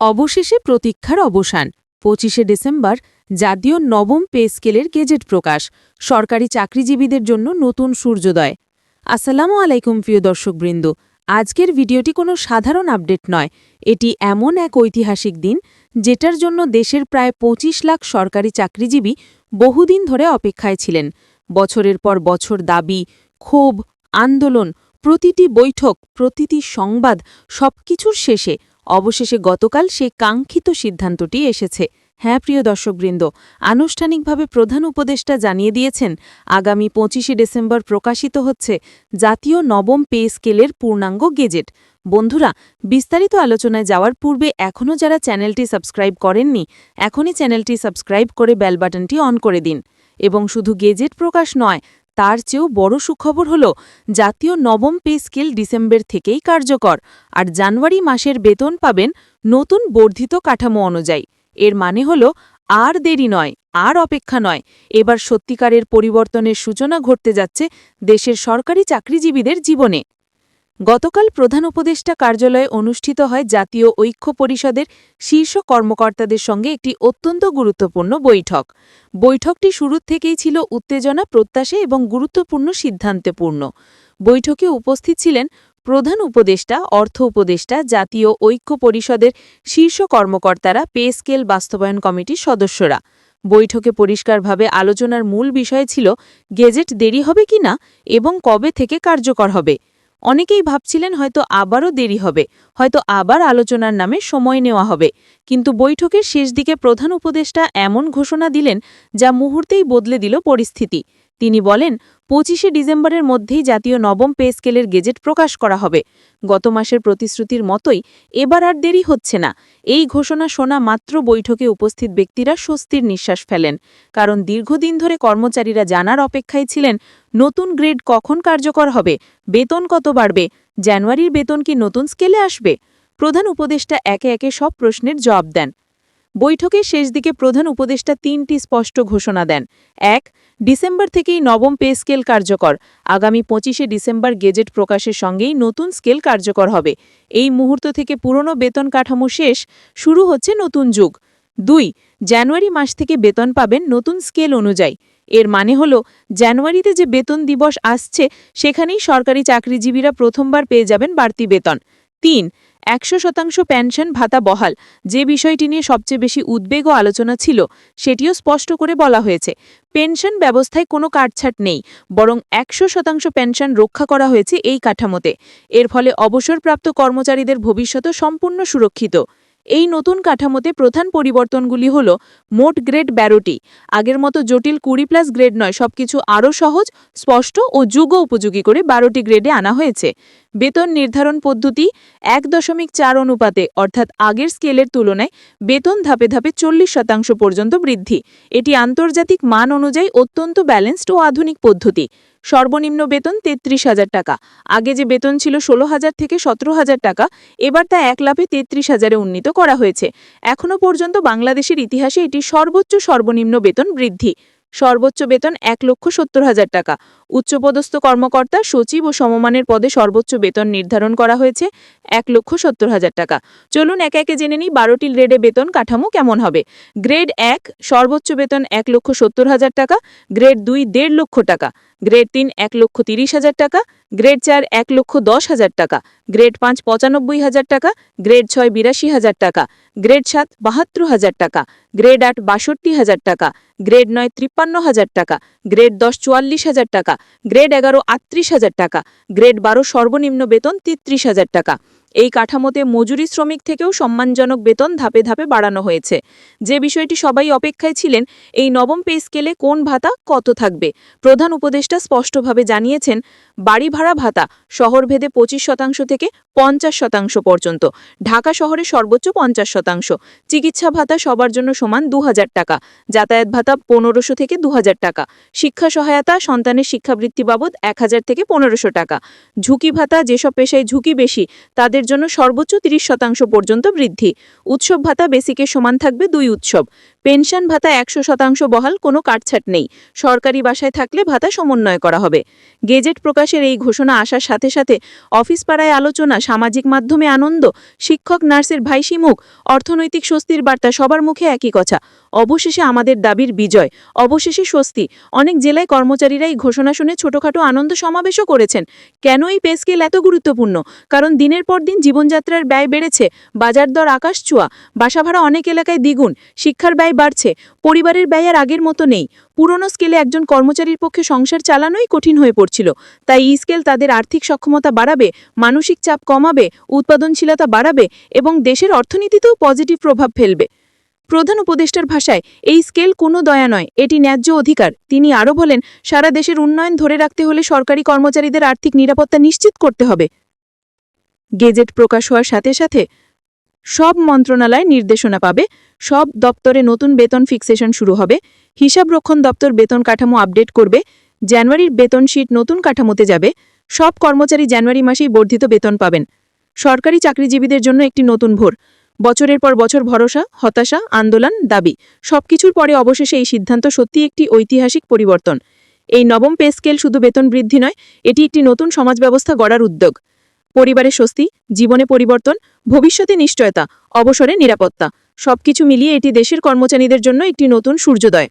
অবশেষে প্রতীক্ষার অবসান, পঁচিশে ডিসেম্বর, জাতীয় নবম পে স্কেলের গেজেট প্রকাশ, সরকারি চাকরিজীবীদের জন্য নতুন সূর্যোদয়। আসসালামু আলাইকুম প্রিয় দর্শকবৃন্দ, আজকের ভিডিওটি কোনো সাধারণ আপডেট নয়, এটি এমন এক ঐতিহাসিক দিন, যেটার জন্য দেশের প্রায় ২৫ লাখ সরকারি চাকরিজীবী বহুদিন ধরে অপেক্ষায় ছিলেন। বছরের পর বছর দাবি, ক্ষোভ, আন্দোলন, প্রতিটি বৈঠক, প্রতিটি সংবাদ সবকিছুর শেষে অবশেষে গতকাল সেই কাঙ্ক্ষিত সিদ্ধান্তটি এসেছে। হ্যাঁ প্রিয় দর্শকবৃন্দ, আনুষ্ঠানিকভাবে প্রধান উপদেষ্টা জানিয়ে দিয়েছেন, আগামী পঁচিশে ডিসেম্বর প্রকাশিত হচ্ছে জাতীয় নবম পে স্কেলের পূর্ণাঙ্গ গেজেট। বন্ধুরা, বিস্তারিত আলোচনায় যাওয়ার পূর্বে এখনও যারা চ্যানেলটি সাবস্ক্রাইব করেননি, এখনই চ্যানেলটি সাবস্ক্রাইব করে বেল বাটনটি অন করে দিন। এবং শুধু গেজেট প্রকাশ নয় তার চেয়েও বড় সুখবর হল, জাতীয় নবম পে স্কেল ডিসেম্বর থেকেই কার্যকর, আর জানুয়ারি মাসের বেতন পাবেন নতুন বর্ধিত কাঠামো অনুযায়ী। এর মানে হল, আর দেরি নয়, আর অপেক্ষা নয়, এবার সত্যিকারের পরিবর্তনের সূচনা ঘটতে যাচ্ছে দেশের সরকারি চাকরিজীবীদের জীবনে। গতকাল প্রধান উপদেষ্টা কার্যালয়ে অনুষ্ঠিত হয় জাতীয় ঐক্য পরিষদের শীর্ষ কর্মকর্তাদের সঙ্গে একটি অত্যন্ত গুরুত্বপূর্ণ বৈঠক। বৈঠকটি শুরুর থেকেই ছিল উত্তেজনা, প্রত্যাশে এবং গুরুত্বপূর্ণ সিদ্ধান্তেপূর্ণ। বৈঠকে উপস্থিত ছিলেন প্রধান উপদেষ্টা, অর্থ উপদেষ্টা, জাতীয় ঐক্য পরিষদের শীর্ষ কর্মকর্তারা, পে স্কেল বাস্তবায়ন কমিটির সদস্যরা। বৈঠকে পরিষ্কারভাবে আলোচনার মূল বিষয় ছিল, গেজেট দেরি হবে কিনা এবং কবে থেকে কার্যকর হবে। অনেকেই ভাবছিলেন হয়তো আবারও দেরি হবে, হয়তো আবার আলোচনার নামে সময় নেওয়া হবে। কিন্তু বৈঠকের শেষ দিকে প্রধান উপদেষ্টা এমন ঘোষণা দিলেন যা মুহূর্তেই বদলে দিল পরিস্থিতি। তিনি বলেন, পঁচিশে ডিসেম্বরের মধ্যেই জাতীয় নবম পে স্কেলের গেজেট প্রকাশ করা হবে। গত মাসের প্রতিশ্রুতির মতোই এবার আর দেরি হচ্ছে না। এই ঘোষণা শোনা মাত্র বৈঠকে উপস্থিত ব্যক্তিরা স্বস্তির নিঃশ্বাস ফেলেন। কারণ দীর্ঘদিন ধরে কর্মচারীরা জানার অপেক্ষায় ছিলেন, নতুন গ্রেড কখন কার্যকর হবে, বেতন কত বাড়বে, জানুয়ারির বেতন কি নতুন স্কেলে আসবে? প্রধান উপদেষ্টা একে একে সব প্রশ্নের জবাব দেন। বৈঠকের শেষ দিকে প্রধান উপদেষ্টা তিনটি স্পষ্ট ঘোষণা দেন। এক, ডিসেম্বর থেকেই নবম পে স্কেল কার্যকর। আগামী পঁচিশে ডিসেম্বর গেজেট প্রকাশের সঙ্গেই নতুন স্কেল কার্যকর হবে। এই মুহূর্ত থেকে পুরনো বেতন কাঠামো শেষ, শুরু হচ্ছে নতুন যুগ। দুই, জানুয়ারি মাস থেকে বেতন পাবেন নতুন স্কেল অনুযায়ী। এর মানে হল, জানুয়ারিতে যে বেতন দিবস আসছে, সেখানেই সরকারি চাকরিজীবীরা প্রথমবার পেয়ে যাবেন বাড়তি বেতন। তিন একশো শতাংশ পেনশন ভাতা বহাল। যে বিষয়টি নিয়ে সবচেয়ে বেশি উদ্বেগ ও আলোচনা ছিল, সেটিও স্পষ্ট করে বলা হয়েছে। পেনশন ব্যবস্থায় কোনো কাটছাট নেই, বরং একশো শতাংশ পেনশন রক্ষা করা হয়েছে এই কাঠামোতে। এর ফলে অবসরপ্রাপ্ত কর্মচারীদের ভবিষ্যৎ সম্পূর্ণ সুরক্ষিত। এই নতুন কাঠামোতে প্রধান পরিবর্তনগুলি হল মোট গ্রেড ব্যারোটি আগের মতো জটিল কুড়ি প্লাস গ্রেড নয়, সবকিছু আরও সহজ, স্পষ্ট ও যুগ উপযোগী করে বারোটি গ্রেডে আনা হয়েছে। বেতন নির্ধারণ পদ্ধতি এক দশমিক চার অনুপাতে, অর্থাৎ আগের স্কেলের তুলনায় বেতন ধাপে ধাপে চল্লিশ শতাংশ পর্যন্ত বৃদ্ধি। এটি আন্তর্জাতিক মান অনুযায়ী অত্যন্ত ব্যালেন্সড ও আধুনিক পদ্ধতি। সর্বনিম্ন বেতন তেত্রিশ হাজার টাকা। আগে যে বেতন ছিল ষোলো হাজার থেকে সতেরো হাজার টাকা, এবার তা এক লাভে তেত্রিশ হাজারে উন্নীত করা হয়েছে। এখনও পর্যন্ত বাংলাদেশের ইতিহাসে এটি সর্বোচ্চ সর্বনিম্ন বেতন বৃদ্ধি। সর্বোচ্চ বেতন এক লক্ষ সত্তর হাজার টাকা। উচ্চপদস্থ কর্মকর্তা, সচিব ও সমমানের পদে সর্বোচ্চ বেতন নির্ধারণ করা হয়েছে এক লক্ষ সত্তর হাজার টাকা। চলুন একে একে জেনে নিই বারোটি গ্রেডে বেতন কাঠামো কেমন হবে। গ্রেড এক, সর্বোচ্চ বেতন এক লক্ষ সত্তর হাজার টাকা। গ্রেড দুই, দেড় লক্ষ টাকা। গ্রেড তিন, এক লক্ষ তিরিশ হাজার টাকা। গ্রেড চার এক লক্ষ দশ হাজার টাকা, গ্রেড পাঁচ পঁচানব্বই হাজার টাকা, গ্রেড ছয় বিরাশি হাজার টাকা, গ্রেড সাত বাহাত্তর হাজার টাকা, গ্রেড আট বাষট্টি হাজার টাকা, গ্রেড নয় ত্রিপান্ন হাজার টাকা, গ্রেড দশ চুয়াল্লিশ হাজার টাকা, গ্রেড এগারো আটত্রিশ হাজার টাকা, গ্রেড বারো সর্বনিম্ন বেতন তেত্রিশ হাজার টাকা। এই কাঠামোতে মজুরি শ্রমিক থেকেও সম্মানজনক বেতন ধাপে ধাপে বাড়ানো হয়েছে। যে বিষয়টি সবাই অপেক্ষায় ছিলেন, এই নবম পে স্কেলে কোন ভাতা কত থাকবে? প্রধান উপদেষ্টা স্পষ্টভাবে জানিয়েছেন, বাড়ি ভাড়া ভাতা শহরভেদে পঁচিশ শতাংশ থেকে পঞ্চাশ শতাংশ পর্যন্ত। ঢাকা শহরে সর্বোচ্চ পঞ্চাশ শতাংশ। চিকিৎসা ভাতা সবার জন্য সমান দু হাজার টাকা। যাতায়াত ভাতা পনেরোশো থেকে দু হাজার টাকা। শিক্ষা সহায়তা সন্তানের শিক্ষাবৃত্তি বাবদ এক হাজার থেকে পনেরোশো টাকা। ঝুঁকি ভাতা যেসব পেশায় ঝুঁকি বেশি, তাদের জন্য সর্বোচ্চ তিরিশ শতাংশ পর্যন্ত বৃদ্ধি। উৎসব ভাতা বেসিকে সমান থাকবে দুই উৎসব। পেনশন ভাতা একশো শতাংশ বহাল, কোনো কাটছাট নেই। সরকারি বাসায় থাকলে ভাতা সমন্বয় করা হবে। গেজেট প্রকাশের এই ঘোষণা আসার সাথে সাথে অফিস পাড়ায় আলোচনা, সামাজিক মাধ্যমে আনন্দ, শিক্ষক, নার্সের ভাইসি মুখ, অর্থনৈতিক স্বস্তির বার্তা সবার মুখে একই কথা। অবশেষে আমাদের দাবির বিজয়, অবশেষে স্বস্তি। অনেক জেলায় কর্মচারীরা এই ঘোষণা শুনে ছোটখাটো আনন্দ সমাবেশও করেছেন। কেন এই পে স্কেল এত গুরুত্বপূর্ণ? কারণ দিনের পর দিন জীবনযাত্রার ব্যয় বেড়েছে, বাজার দর আকাশ ছোঁয়া বাসা ভাড়া অনেক এলাকায় দ্বিগুণ, শিক্ষার ব্যয় বাড়ছে, পরিবারের ব্যয় আর আগের মতো নেই। পুরনো স্কেলে একজন কর্মচারীর পক্ষে সংসার চালানোই কঠিন হয়ে পড়ছিল। তাই এই স্কেল তাদের আর্থিক সক্ষমতা বাড়াবে, মানসিক চাপ কমাবে, উৎপাদনশীলতা বাড়াবে এবং দেশের অর্থনীতিতেও পজিটিভ প্রভাব ফেলবে। প্রধান উপদেষ্টার ভাষায়, এই স্কেল কোনো দয়া নয়, এটি ন্যায্য অধিকার। তিনি আরও বলেন, সারা দেশের উন্নয়ন ধরে রাখতে হলে সরকারি কর্মচারীদের আর্থিক নিরাপত্তা নিশ্চিত করতে হবে। গেজেট প্রকাশ হওয়ার সাথে সাথে সব মন্ত্রণালয় নির্দেশনা পাবে, সব দপ্তরে নতুন বেতন ফিক্সেশন শুরু হবে হিসাবরক্ষণ দপ্তর বেতন কাঠামো আপডেট করবে, জানুয়ারির বেতন শীট নতুন কাঠামোতে যাবে, সব কর্মচারী জানুয়ারি মাসেই বর্ধিত বেতন পাবেন। সরকারি চাকরিজীবীদের জন্য একটি নতুন ভোর। বছরের পর বছর ভরসা, হতাশা, আন্দোলন, দাবি, সবকিছুর পরে অবশেষে এই সিদ্ধান্ত সত্যি একটি ঐতিহাসিক পরিবর্তন। এই নবম পে স্কেল শুধু বেতন বৃদ্ধি নয়, এটি একটি নতুন সমাজ ব্যবস্থা গড়ার উদ্যোগ। পরিবারের স্বস্তি, জীবনে পরিবর্তন, ভবিষ্যতে নিশ্চয়তা, অবসরে নিরাপত্তা, সবকিছু মিলিয়ে এটি দেশের কর্মচারীদের জন্য একটি নতুন সূর্যোদয়।